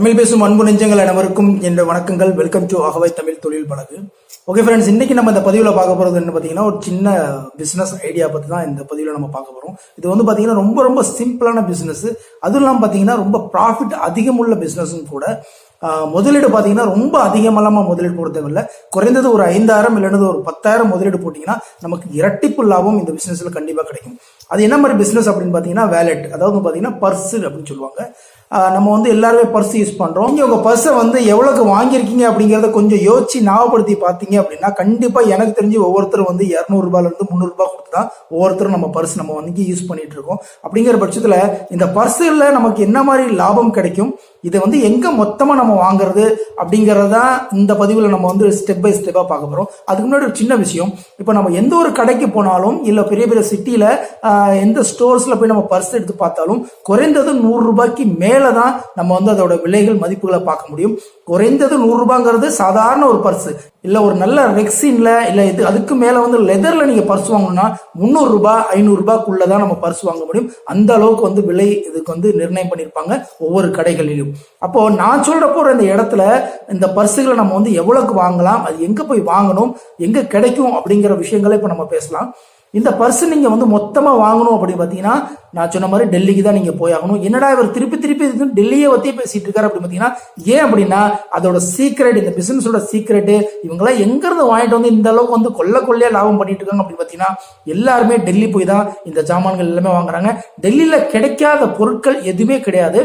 தமிழ் பேசும் அன்பு நெஞ்சங்கள் அனைவருக்கும் என்ற வணக்கங்கள். வெல்கம் டு அகவை தமிழ் தொழில் பழகு ஓகே ஃப்ரெண்ட்ஸ் இன்னைக்கு நம்ம இந்த பதிவில் பார்க்க போகிறது என்ன பார்த்தீங்கன்னா ஒரு சின்ன பிஸ்னஸ் ஐடியா பற்றி தான் இந்த பதிவில் நம்ம பார்க்க போகிறோம் இது வந்து பார்த்தீங்கன்னா ரொம்ப ரொம்ப சிம்பிளான பிஸ்னஸ் அதுவும் இல்லாமல் பார்த்தீங்கன்னா ரொம்ப ப்ராஃபிட் அதிகமுள்ள பிஸ்னஸும் கூட முதலீடு பார்த்தீங்கன்னா ரொம்ப அதிகமெல்லாம் முதலீடு போட தேவையில்ல. குறைந்தது ஒரு ஐந்தாயிரம் இல்லைனது ஒரு பத்தாயிரம் முதலீடு போட்டிங்கன்னா நமக்கு இரட்டிப்பு லாபம் இந்த பிஸ்னஸில் கண்டிப்பாக கிடைக்கும். அது என்ன மாதிரி பிஸ்னஸ் அப்படின்னு பார்த்தீங்கன்னா வேலெட் அதாவது பார்த்தீங்கன்னா பர்சு அப்படின்னு சொல்லுவாங்க. நம்ம வந்து எல்லாருமே பர்ஸ் யூஸ் பண்ணுறோம் நீங்கள் உங்கள் பர்ஸை வந்து எவ்வளோக்கு வாங்கியிருக்கீங்க அப்படிங்கிறத கொஞ்சம் யோசிச்சு ஞாபகப்படுத்தி பார்த்தீங்க அப்படின்னா கண்டிப்பாக எனக்கு தெரிஞ்சு ஒவ்வொருத்தரும் வந்து இரநூறுபாலேருந்து முந்நூறுரூபா இருந்து கொடுத்து தான் ஒவ்வொருத்தரும் நம்ம பர்ஸ் நம்ம வந்து யூஸ் பண்ணிகிட்டு இருக்கோம். அப்படிங்கிற பட்சத்தில் இந்த பர்ஸில் நமக்கு என்ன மாதிரி லாபம் கிடைக்கும்? இதை வந்து எங்க மொத்தமா நம்ம வாங்குறது அப்படிங்கறது தான் இந்த பதிவுல நம்ம வந்து ஸ்டெப் பை ஸ்டெப்பா பார்க்க போறோம். அதுக்கு முன்னாடி ஒரு சின்ன விஷயம். இப்போ நம்ம எந்த ஒரு கடைக்கு போனாலும் இல்ல பெரிய பெரிய சிட்டில எந்த ஸ்டோர்ஸ்ல போய் நம்ம பர்ஸ் எடுத்து பார்த்தாலும் குறைந்தது நூறு ரூபாய்க்கு தான் நம்ம வந்து அதோட விலைகள் மதிப்புகளை பார்க்க முடியும். குறைந்தது நூறுரூபாங்கிறது சாதாரண ஒரு பர்ஸ் இல்ல ஒரு நல்ல ரெக்ஸின்ல இல்ல இது அதுக்கு மேல வந்து லெதர்ல நீங்க பர்ஸ் வாங்கணும்னா முந்நூறு ரூபாய் ஐநூறு தான் நம்ம பர்ஸ் வாங்க முடியும். அந்த அளவுக்கு வந்து விலை இதுக்கு வந்து நிர்ணயம் பண்ணியிருப்பாங்க ஒவ்வொரு கடைகளிலும். அப்போ நான் சொல்றப்போ இந்த இடத்துல இந்த பர்ஸுகளை நம்ம வந்து எவ்வளவுக்கு வாங்கலாம் அது எங்க போய் வாங்கணும் எங்க கிடைக்கும் அப்படிங்கிற விஷயங்களை இப்போ நம்ம பேசலாம். இந்த பர்ஸ் நீங்க வந்து மொத்தமா வாங்கணும் அப்படின்னு பாத்தீங்கன்னா நான் சொன்ன மாதிரி டெல்லிக்கு தான் நீங்க போயாகணும் என்னடா இவர் திருப்பி திருப்பி இது டெல்லியை பத்தி பேசிட்டு இருக்காரு அப்படின்னு பாத்தீங்கன்னா ஏன் அப்படின்னா அதோட சீக்ரெட் இந்த பிசினஸோட சீக்ரெட் இவங்கெல்லாம் எங்க இருந்து வாங்கிட்டு வந்து இந்த அளவுக்கு வந்து கொல்ல கொள்ளையா லாபம் பண்ணிட்டு இருக்காங்க அப்படின்னு பாத்தீங்கன்னா எல்லாருமே டெல்லி போய் தான் இந்த ஜாமான்கள் எல்லாமே வாங்குறாங்க. டெல்லியில கிடைக்காத பொருட்கள் எதுவுமே கிடையாது.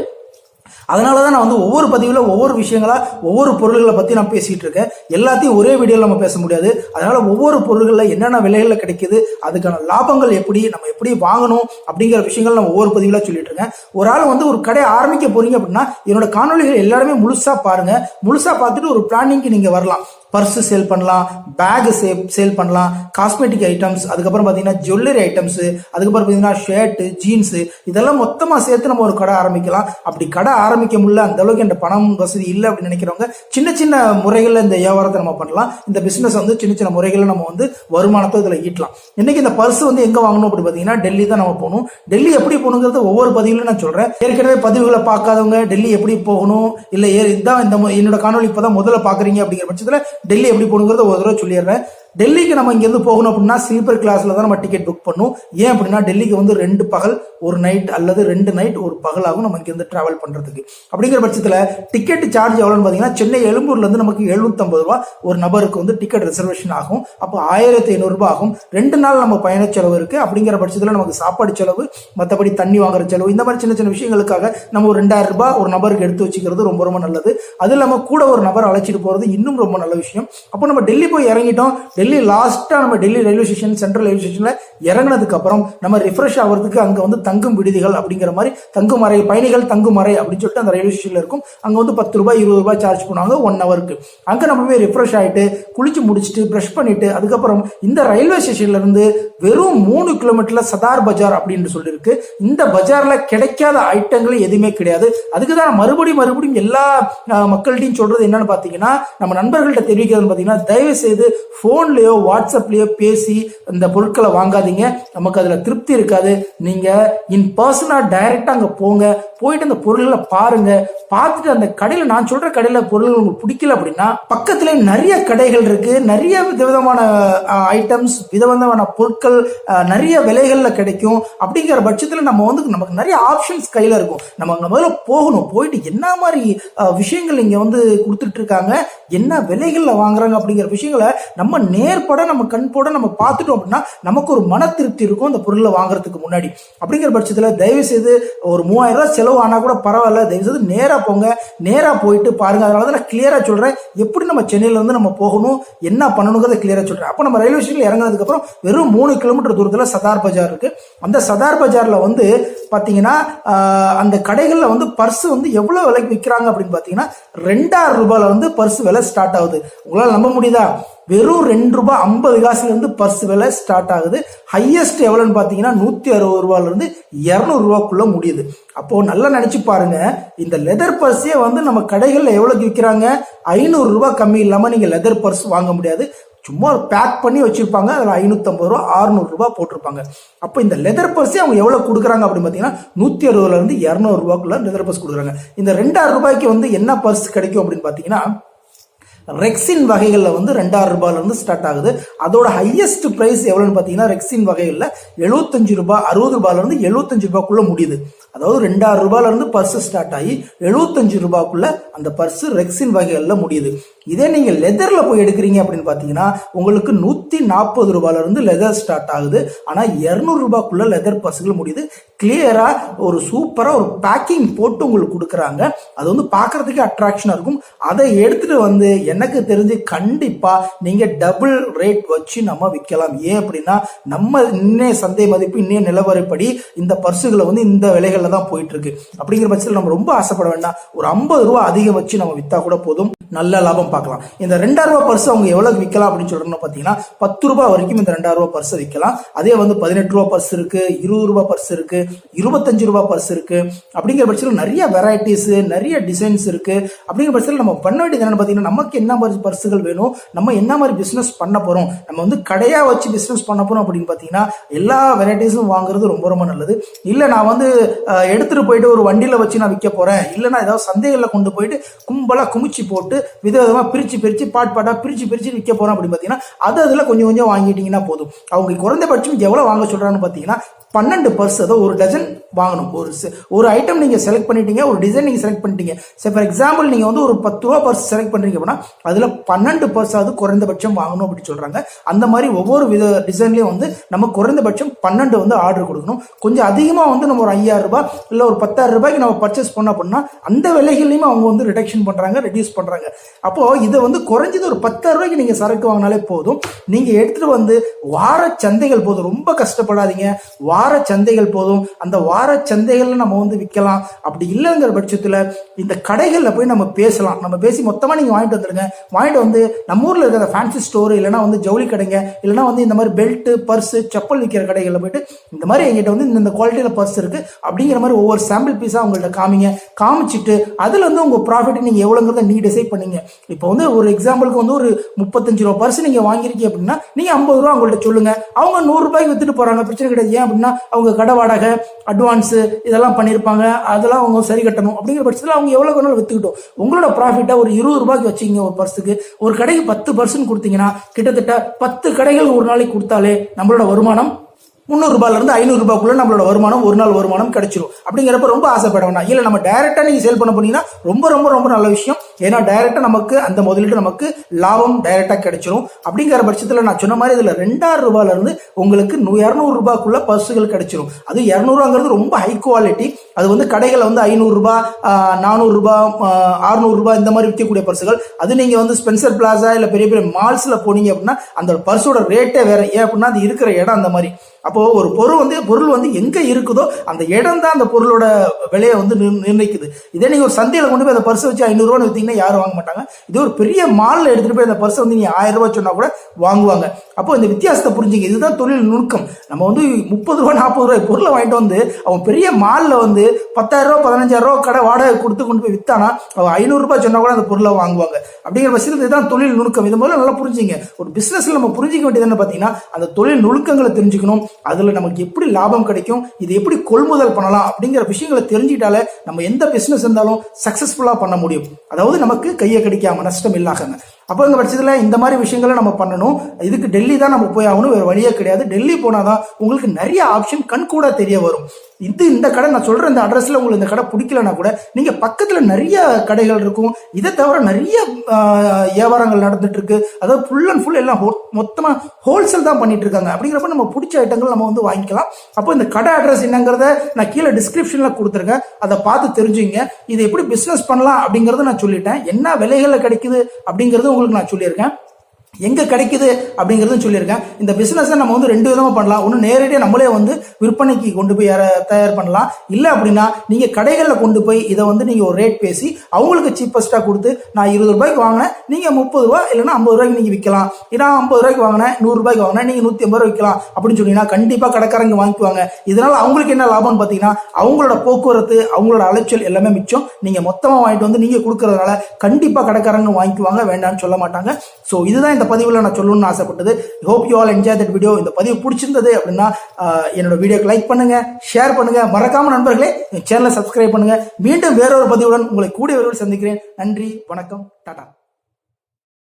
அதனால தான் நான் வந்து ஒவ்வொரு பதிவில் ஒவ்வொரு விஷயங்களா ஒவ்வொரு பொருள்களை பற்றி நான் பேசிகிட்டு இருக்கேன் எல்லாத்தையும் ஒரே வீடியோவில் நம்ம பேச முடியாது. அதனால ஒவ்வொரு பொருள்களில் என்னென்ன விலைகளில் கிடைக்குது அதுக்கான லாபங்கள் எப்படி நம்ம எப்படி வாங்கணும் அப்படிங்கிற விஷயங்கள் நான் ஒவ்வொரு பதிவில் சொல்லிட்டு இருக்கேன் ஒரு ஆள் வந்து ஒரு கடை ஆரம்பிக்க போறீங்க அப்படின்னா என்னோட காணொலிகள் எல்லாருமே முழுசாக பாருங்கள் முழுசாக பார்த்துட்டு ஒரு பிளானிங்க்கு நீங்கள் வரலாம். பர்ஸு சேல் பண்ணலாம் பேக் சேல் சேல் பண்ணலாம் காஸ்மெட்டிக் ஐட்டம்ஸ் அதுக்கப்புறம் பார்த்தீங்கன்னா ஜுவல்லரி ஐட்டம்ஸு அதுக்கப்புறம் பார்த்தீங்கன்னா ஷர்ட்டு ஜீன்ஸு இதெல்லாம் மொத்தமாக சேர்த்து நம்ம ஒரு கடை ஆரம்பிக்கலாம். அப்படி கடை ஆரம்பிக்க முடியல அந்த அளவுக்கு என்ற பணம் வசதி இல்லை அப்படின்னு நினைக்கிறவங்க சின்ன சின்ன முறைகளில் இந்த வியாபாரத்தை நம்ம பண்ணலாம். இந்த பிஸ்னஸ் வந்து சின்ன சின்ன முறைகளில் நம்ம வந்து வருமானத்தை இதில் ஈட்டலாம். இன்னைக்கு இந்த பர்ஸ் வந்து எங்கே வாங்கணும் அப்படி பார்த்தீங்கன்னா டெல்லி தான் நம்ம போகணும். டெல்லி எப்படி போகணுங்கிறது ஒவ்வொரு பதிவுலையும் நான் சொல்கிறேன் ஏற்கனவே பதிவுகளை பார்க்காதவங்க டெல்லி எப்படி போகணும்? இல்லை ஏ இதுதான் இந்த என்னோட காணொலி இப்போ தான் முதல்ல பார்க்குறீங்க அப்படிங்கிற பட்சத்தில் டெல்லி எப்படி போகணுங்கிறத ஒரு தடவை சொல்லிடுறேன். டெல்லிக்கு நம்ம இங்கேருந்து போகணும் அப்படின்னா ஸ்லீப்பர் கிளாஸில் தான் நம்ம டிக்கெட் புக் பண்ணும். ஏன் அப்படின்னா டெல்லிக்கு வந்து ரெண்டு பகல் ஒரு நைட் அல்லது ரெண்டு நைட் ஒரு பகலாகும் நம்ம இங்கேருந்து ட்ராவல் பண்ணுறதுக்கு அப்படிங்கிற பட்சத்தில் டிக்கெட் சார்ஜ் எவ்வளோன்னு பார்த்தீங்கன்னா சென்னை எழும்பூர்லேருந்து நமக்கு எழுநூத்தம்பது ரூபா ஒரு நபருக்கு வந்து டிக்கெட் ரிசர்வேஷன் ஆகும். அப்போ ஆயிரத்தி ஐநூறுரூபா ஆகும். ரெண்டு நாள் நம்ம பயண செலவு இருக்குது அப்படிங்கிற பட்சத்தில் நமக்கு சாப்பாடு செலவு மற்றபடி தண்ணி வாங்குற செலவு இந்த மாதிரி சின்ன சின்ன விஷயங்களுக்காக நம்ம ஒரு ரெண்டாயிரம் ரூபாய் ஒரு நபருக்கு எடுத்து வச்சுக்கிறது ரொம்ப ரொம்ப நல்லது. அது இல்லாமல் கூட ஒரு நபர் அழைச்சிட்டு போகிறது இன்னும் ரொம்ப நல்ல விஷயம். அப்போ நம்ம டெல்லி போய் இறங்கிட்டோம். டெல்லி லாஸ்ட்டாக நம்ம Delhi railway station central railway ஸ்டேஷனில் இறங்கினதுக்கப்புறம் நம்ம ரிஃப்ரெஷ் ஆகிறதுக்கு அங்கே வந்து தங்கும் விடுதிகள் அப்படிங்கிற மாதிரி தங்கும் அறை பயணிகள் தங்கும் அறை அப்படின்னு சொல்லிட்டு அந்த ரயில்வே ஸ்டேஷனில் இருக்கும். அங்கே வந்து பத்து ரூபாய் இருபது ரூபாய் சார்ஜ் பண்ணுவாங்க ஒன் ஹவருக்கு அங்கே நம்ம போய் ரிஃப்ரெஷ் ஆகிட்டு குளிச்சு முடிச்சுட்டு ப்ரஷ் பண்ணிட்டு அதுக்கப்புறம் இந்த ரயில்வே ஸ்டேஷன்லேருந்து வெறும் மூணு கிலோமீட்டரில் சதார் பஜார் அப்படின்னு சொல்லியிருக்கு இந்த பஜாரில் கிடைக்காத ஐட்டங்கள் எதுவுமே கிடையாது. அதுக்கு தான் மறுபடியும் மறுபடியும் எல்லா மக்கள்கிட்டையும் சொல்கிறது என்னன்னு பார்த்தீங்கன்னா நம்ம நண்பர்கள்ட்ட தெரிவிக்கிறதுன்னு பார்த்தீங்கன்னா தயவு செய்து ஃபோன் ஃபோன்லேயோ வாட்ஸ்அப்லேயோ பேசி இந்த பொருட்களை வாங்காதீங்க. நமக்கு அதில் திருப்தி இருக்காது. நீங்கள் இன் பர்சனாக டைரெக்டாக அங்கே போங்க. போயிட்டு அந்த பொருள்களை பாருங்க. பார்த்துட்டு அந்த கடையில் நான் சொல்கிற கடையில் பொருள்கள் உங்களுக்கு பிடிக்கல அப்படின்னா பக்கத்தில் நிறைய கடைகள் இருக்குது நிறைய விதவிதமான ஐட்டம்ஸ் விதவிதமான பொருட்கள் நிறைய விலைகளில் கிடைக்கும். அப்படிங்கிற பட்சத்தில் நம்ம வந்து நமக்கு நிறைய ஆப்ஷன்ஸ் கையில் இருக்கும். நம்ம முதல்ல போகணும். போயிட்டு என்ன மாதிரி விஷயங்கள் இங்கே வந்து கொடுத்துட்டு இருக்காங்க? என்ன விலைகளில் வாங்குறாங்க? அப்படிங்கிற விஷயங்களை நம்ம நேர்பட நம்ம கண்போட நம்ம பார்த்துட்டோம் அப்படின்னா நமக்கு ஒரு மன திருப்தி இருக்கும் அந்த பொருளை வாங்குறதுக்கு முன்னாடி. அப்படிங்கிற பட்சத்தில் தயவு செய்து ஒரு மூவாயிரம் ரூபாய் செலவு ஆனா கூட பரவாயில்ல. தயவு செய்து நேராக போங்க. நேராக போயிட்டு பாருங்க. அதனால தான் நான் கிளியராக சொல்கிறேன் எப்படி நம்ம சென்னையிலேருந்து நம்ம போகணும்? என்ன பண்ணணுங்கிறத கிளியராக சொல்கிறேன் அப்போ நம்ம ரயில்வே ஸ்டேஷனில் இறங்கினதுக்கப்புறம் வெறும் மூணு கிலோமீட்டர் தூரத்தில் சதார் பஜார் இருக்குது அந்த சதார் பஜாரில் வந்து பார்த்தீங்கன்னா அந்த கடைகளில் வந்து பர்ஸ் வந்து எவ்வளோ விலைக்கு விற்கிறாங்க அப்படின்னு பார்த்தீங்கன்னா ரெண்டாயிரம் ரூபாயில வந்து பர்ஸ் விலை ஸ்டார்ட் ஆகுது. உங்களால் நம்ப முடியுதா? வெறும் ரெண்டு ரூபாய் ஐம்பது காசுலேருந்து பர்ஸ் விலை ஸ்டார்ட் ஆகுது. ஹையஸ்ட் எவ்வளோன்னு பார்த்தீங்கன்னா நூற்றி அறுபது ரூபாயிலேருந்து இரநூறுவாக்குள்ளே முடியுது. அப்போது நல்லா நினச்சி பாருங்க. இந்த லெதர் பர்ஸே வந்து நம்ம கடைகளில் எவ்வளோக்கு விற்கிறாங்க ஐநூறுரூவா கம்மி இல்லாமல் நீங்கள் லெதர் பர்ஸ் வாங்க முடியாது. சும்மா பேக் பண்ணி வச்சுருப்பாங்க. அதில் ஐநூற்றம்பது ரூபா அறுநூறு போட்டிருப்பாங்க. அப்போ இந்த லெதர் பர்ஸே அவங்க எவ்வளோ கொடுக்குறாங்க அப்படின்னு பார்த்தீங்கன்னா நூற்றி அறுபதுலேருந்து இரநூறுபாக்குள்ள லெதர் பர்ஸ் கொடுக்குறாங்க. இந்த ரெண்டாயிரம் ரூபாய்க்கு வந்து என்ன பர்ஸ் கிடைக்கும் அப்படின்னு பார்த்தீங்கன்னா ரெக்ஸின் வகைகளில் வந்து ரெண்டாயிரம் ரூபாயிலேருந்து ஸ்டார்ட் ஆகுது. அதோட ஹையஸ்ட் ப்ரைஸ் எவ்வளோன்னு பார்த்தீங்கன்னா ரெக்ஸின் வகைகளில் எழுபத்தஞ்சு ரூபாய் அறுபது ரூபாயிலேருந்து எழுபத்தஞ்சு ரூபாய்க்குள்ளே முடியுது. அதாவது ரெண்டாயிரம் ரூபாயிலேருந்து பர்ஸ் ஸ்டார்ட் ஆகி எழுபத்தஞ்சு ரூபாய்க்குள்ள அந்த பர்ஸ் ரெக்ஸின் வகைகளில் முடியுது. இதே நீங்கள் லெதரில் போய் எடுக்கிறீங்க அப்படின்னு பார்த்தீங்கன்னா உங்களுக்கு நூற்றி நாற்பது ரூபாயிலிருந்து லெதர் ஸ்டார்ட் ஆகுது. ஆனால் இரநூறுபாக்குள்ளே லெதர் பர்ஸுகள் முடியுது. கிளியராக ஒரு சூப்பராக ஒரு பேக்கிங் போட்டு உங்களுக்கு கொடுக்குறாங்க. அது வந்து பார்க்கறதுக்கே அட்ராக்ஷனாக இருக்கும். அதை எடுத்துகிட்டு வந்து எனக்கு தெரிஞ்சு கண்டிப்பாக நீங்கள் டபுள் ரேட் வச்சு நம்ம விற்கலாம். ஏன் அப்படின்னா நம்ம இன்னே சந்தை மதிப்பு இன்னே நிலவரைப்படி இந்த பர்சுகளை வந்து இந்த விலைகளில் தான் போயிட்டு இருக்கு அப்படிங்கிற பட்சத்தில் நம்ம ரொம்ப ஆசைப்பட வேண்டாம். ஒரு ஐம்பது ரூபா அதிகம் வச்சு நம்ம விற்றா கூட போதும். நல்ல லாபம் பார்க்கலாம். இந்த ரெண்டாயிரம் ரூபாய் பர்ஸ் அவங்க எவ்வளவு விற்கலாம் அப்படின்னு சொல்றோம்னு பார்த்தீங்கன்னா பத்து ரூபாய் வரைக்கும் இந்த ரெண்டாயிரம் ரூபாய் பர்ஸ் விற்கலாம் அதே வந்து பதினெட்டு ரூபாய் பர்ஸ் இருக்கு இருபது ரூபாய் பர்ஸ் இருக்கு இருபத்தஞ்சு ரூபாய் பர்ஸ் இருக்கு. அப்படிங்கிற பட்சத்தில் நிறைய வெரைட்டிஸ் நிறைய டிசைன்ஸ் இருக்கு. அப்படிங்கிற பட்சத்தில் நம்ம பண்ண வேண்டியது என்னன்னு பார்த்தீங்கன்னா நமக்கு என்ன மாதிரி பர்ஸுகள் வேணும் நம்ம என்ன மாதிரி பிசினஸ் பண்ண போறோம் நம்ம வந்து கடையா வச்சு பிசினஸ் பண்ண போறோம் அப்படின்னு பார்த்தீங்கன்னா எல்லா வெரைட்டிஸும் வாங்குறது ரொம்ப ரொம்ப நல்லது. இல்லை நான் வந்து எடுத்துட்டு போயிட்டு ஒரு வண்டியில் வச்சு நான் விற்க போறேன். இல்லைன்னா ஏதாவது சந்தைகளில் கொண்டு போயிட்டு கும்பலாக குமிச்சு போட்டு விதவிதமாக பிரித்து பிரித்து பாட் பாட்டாக பிரித்து பிரித்து விற்க போகிறோம் அப்படின்னு பார்த்தீங்கன்னா அது அதில் கொஞ்சம் கொஞ்சம் வாங்கிட்டீங்கன்னா போதும். அவங்க குறைந்தபட்சம் எவ்வளோ வாங்க சொல்கிறாங்கன்னு பார்த்தீங்கன்னா பன்னெண்டு பர்ஸ் அதாவது ஒரு டஜன் வாங்கணும். ஒரு ஒரு ஐட்டம் நீங்கள் செலக்ட் பண்ணிட்டீங்க ஒரு டிசைன் நீங்கள் செலக்ட் பண்ணிட்டீங்க. சரி ஃபார் எக்ஸாம்பிள் நீங்கள் வந்து ஒரு பத்து ரூபா பர்ஸ் செலக்ட் பண்ணுறீங்க அப்படின்னா அதில் பன்னெண்டு பர்ஸாவது குறைந்தபட்சம் வாங்கணும் அப்படின்னு சொல்கிறாங்க அந்த மாதிரி ஒவ்வொரு வித டிசைன்லேயும் வந்து நம்ம குறைந்தபட்சம் பன்னெண்டு வந்து ஆர்டர் கொடுக்கணும். கொஞ்சம் அதிகமாக வந்து நம்ம ஒரு ஐயாயிரம் ரூபாய் ஒரு பத்தாயிரம் ரூபாய்க்கு நம்ம பர்ச்சேஸ் பண்ண அப்படின்னா அந்த விலைகளையுமே அவங்க வந்து ரிடக்ஷன் பண்ணுறாங்க ரெடியூஸ் பண்ணுறாங்க அப்போது இதை வந்து குறைஞ்சது ஒரு பத்தாயிரம் ரூபாய்க்கு நீங்கள் சரக்கு வாங்கினாலே போதும். நீங்கள் எடுத்துகிட்டு வந்து வார சந்தைகள் போதும். ரொம்ப கஷ்டப்படாதீங்க. வார சந்தைகள் போதும். அந்த வார சந்தைகள்ல நம்ம வந்து விற்கலாம் அப்படி இல்லைங்கிற பட்சத்துல இந்த கடைகளில் போய் நம்ம பேசலாம். நம்ம பேசி மொத்தமாக நீங்கள் வாங்கிட்டு வந்துடுங்க வாங்கிட்டு வந்து நம்ம ஊரில் இருக்கிற ஃபேன்சி ஸ்டோர் இல்லைன்னா வந்து ஜவுளி கடைங்க இல்லைன்னா வந்து இந்த மாதிரி பெல்ட்டு பர்ஸு செப்பல் விற்கிற கடைகளில் போயிட்டு இந்த மாதிரி எங்கிட்ட வந்து இந்த குவாலிட்டியில் பர்ஸ் இருக்கு. அப்படிங்கிற மாதிரி ஒவ்வொரு சாம்பிள் பீஸாக உங்கள்கிட்ட காமிங்க. காமிச்சிட்டு அதில் வந்து உங்கள் ப்ராஃபிட் நீங்கள் எவ்வளோங்கிறத நீ டிசைட் பண்ணிங்க. இப்போ வந்து ஒரு எக்ஸாம்பிளுக்கு வந்து ஒரு முப்பத்தஞ்சு ரூபா பர்ஸ் நீங்கள் வாங்கியிருக்கீங்க அப்படின்னா நீங்கள் ஐம்பது ரூபா அவங்கள்ட்ட சொல்லுங்க. அவங்க நூறுரூபாய்க்கு வித்துட்டு போகிறாங்க பிரச்சனை கிடையாது. ஏன் அப்படின்னா அவங்க கடை வாடகை அட்வான்ஸ் இதெல்லாம் பண்ணியிருப்பாங்க அதெல்லாம் அவங்க சரி கட்டணும். அப்படிங்கிற பட்சத்தில் அவங்க எவ்வளோ வேணாலும் விற்றுக்கிட்டோம் உங்களோட ப்ராஃபிட்டை ஒரு இருபது ரூபாய்க்கு வச்சிங்க ஒரு பர்ஸுக்கு ஒரு கடைக்கு பத்து பர்சன்ட் கொடுத்தீங்கன்னா கிட்டத்தட்ட பத்து கடைகள் ஒரு நாளைக்கு கொடுத்தாலே நம்மளோட வருமானம் முந்நூறு ரூபாயில இருந்து ஐநூறு ரூபாய்க்குள்ள நம்மளோட வருமானம் ஒரு நாள் வருமானம் கிடைச்சிரும். அப்படிங்கிறப்ப ரொம்ப ஆசைப்பட வேண்டாம் இல்லை நம்ம டைரெக்டாக நீங்கள் சேல் பண்ண போனீங்கன்னா ரொம்ப ரொம்ப ரொம்ப நல்ல விஷயம். ஏன்னா டைரக்டா நமக்கு அந்த முதலீடு நமக்கு லாபம் டைரக்டா கிடைச்சிரும். அப்படிங்கிற பட்சத்தில் நான் சொன்ன மாதிரி இதுல ரெண்டாயிரம் ரூபாயில இருந்து உங்களுக்கு இரநூறு ரூபாய்க்குள்ள பர்ஸுகள் கிடைச்சிரும். அது இரநூறுவாங்கிறது ரொம்ப ஹை குவாலிட்டி அது வந்து கடைகளில் வந்து ஐநூறுரூபா நானூறுரூபா நானூறு இந்த மாதிரி விற்கக்கூடிய பர்சுகள். அது நீங்கள் வந்து ஸ்பென்சர் பிளாசா இல்லை பெரிய பெரிய மால்ஸில் போனீங்க அப்படின்னா அந்த பர்ஸோட ரேட்டே வேறு. ஏன் அப்படின்னா அது இருக்கிற இடம் அந்த மாதிரி. அப்போது ஒரு பொருள் வந்து பொருள் வந்து எங்கே இருக்குதோ அந்த இடம் தான் அந்த பொருளோட விலையை வந்து நிர்ணயிக்குது. இதே நீங்கள் ஒரு சந்தையில் கொண்டு போய் அந்த பர்ஸ் வச்சு ஐநூறுரூவான்னு விற்றீங்கன்னா யாரும் வாங்க மாட்டாங்க. இது ஒரு பெரிய மாலில் எடுத்துகிட்டு போய் அந்த பர்ஸை வந்து நீங்கள் ஆயிரம் ரூபாய் சொன்னால் கூட வாங்குவாங்க. அப்போ இந்த வித்தியாசத்தை புரிஞ்சுங்க. இதுதான் தொழில் நுணுக்கம். நம்ம வந்து முப்பது ரூபா நாற்பது ரூபாய் பொருளை வாங்கிட்டு வந்து அவன் பெரிய மாலில் வந்து பத்தாயிரம் ரூபா பதினஞ்சாயிரம் ரூபா கடை வாடகை கொடுத்து கொண்டு போய் வித்தானா அவன் சொன்னால் கூட அந்த பொருளை வாங்குவாங்க. அப்படிங்கிற பட்சத்தில் இதுதான் தொழில் நுணுக்கம். இது முதல்ல நல்லா புரிஞ்சுங்க. ஒரு பிஸ்னஸில் நம்ம புரிஞ்சிக்க வேண்டியது என்ன பார்த்தீங்கன்னா அந்த தொழில் நுணுக்கங்களை தெரிஞ்சுக்கணும். அதில் நமக்கு எப்படி லாபம் கிடைக்கும் இது எப்படி கொள்முதல் பண்ணலாம் அப்படிங்கிற விஷயங்களை தெரிஞ்சுக்கிட்டாலே நம்ம எந்த பிஸ்னஸ் இருந்தாலும் சக்ஸஸ்ஃபுல்லாக பண்ண முடியும். அதாவது நமக்கு கையை கிடைக்காம நஷ்டம் இல்லாம. அப்போ இந்த பட்சத்தில் இந்த மாதிரி விஷயங்களை நம்ம பண்ணணும். இதுக்கு டெல்லி தான் நம்ம போய் ஆகணும் வேறு வழியே கிடையாது. டெல்லி போனால் தான் உங்களுக்கு நிறைய ஆப்ஷன் கண் கூட தெரிய வரும். இது இந்த கடை நான் சொல்கிற இந்த அட்ரஸில் உங்களுக்கு இந்த கடை பிடிக்கலனா கூட நீங்கள் பக்கத்தில் நிறைய கடைகள் இருக்கும். இதை தவிர நிறைய வியாபாரங்கள் நடந்துட்டு இருக்கு. அதாவது ஃபுல் அண்ட் ஃபுல் எல்லாம் மொத்தமாக ஹோல்சேல் தான் பண்ணிட்டு இருக்காங்க. அப்படிங்கிறப்ப நம்ம பிடிச்ச ஐட்டங்கள் நம்ம வந்து வாங்கிக்கலாம். அப்போ இந்த கடை அட்ரஸ் என்னங்கிறத நான் கீழே டிஸ்கிரிப்ஷனில் கொடுத்துருக்கேன். அதை பார்த்து தெரிஞ்சுங்க. இதை எப்படி பிஸ்னஸ் பண்ணலாம் அப்படிங்கிறத நான் சொல்லிட்டேன். என்ன விலைகளில் கிடைக்குது அப்படிங்கிறது உங்களுக்கு நான் சொல்லியிருக்கேன். எங்க கிடைக்குது அப்படிங்கிறதும் சொல்லியிருக்கேன். இந்த பிஸ்னஸை நம்ம வந்து ரெண்டு விதமாக பண்ணலாம். ஒன்று நேரடியாக நம்மளே வந்து விற்பனைக்கு கொண்டு போய் யார- தயார் பண்ணலாம். இல்லை அப்படின்னா நீங்கள் கடைகளில் கொண்டு போய் இதை வந்து நீங்கள் ஒரு ரேட் பேசி அவங்களுக்கு சீப்பஸ்ட்டாக கொடுத்து நான் இருபது ரூபாய்க்கு வாங்கினேன் நீங்கள் முப்பது ரூபா இல்லைன்னா ஐம்பது ரூபாய்க்கு நீங்கள் விற்கலாம் ஏன்னா ஐம்பது ரூபாய்க்கு வாங்கினேன் நூறுரூபாய்க்கு வாங்கினேன் நீங்கள் நூற்றி ஐம்பது ரூபாய் விற்கலாம் அப்படின்னு சொன்னீங்கன்னா கண்டிப்பாக கடைக்காரங்க வாங்கிக்குவாங்க. இதனால் அவங்களுக்கு என்ன லாபம்னு பார்த்தீங்கன்னா அவங்களோட போக்குவரத்து அவங்களோட அலைச்சல் எல்லாமே மிச்சம். நீங்கள் மொத்தமாக வாங்கிட்டு வந்து நீங்கள் கொடுக்கறதுனால கண்டிப்பாக கடைக்காரங்க வாங்கிக்குவாங்க வேண்டாம்னு சொல்ல மாட்டாங்க. ஸோ இதுதான் இந்த இந்த பதிவில் நான் சொல்லணும்னு ஆசைப்பட்டது. Hope you all enjoy that video இந்த பதிவு பிடிச்சிருந்தது அப்படின்னா என்னோட வீடியோக்கு லைக் பண்ணுங்க ஷேர் பண்ணுங்க. மறக்காம நண்பர்களே சேனலை சப்ஸ்கிரைப் பண்ணுங்க. மீண்டும் வேறொரு பதிவுடன் உங்களை கூடிய விரைவில் சந்திக்கிறேன். நன்றி வணக்கம் டாடா.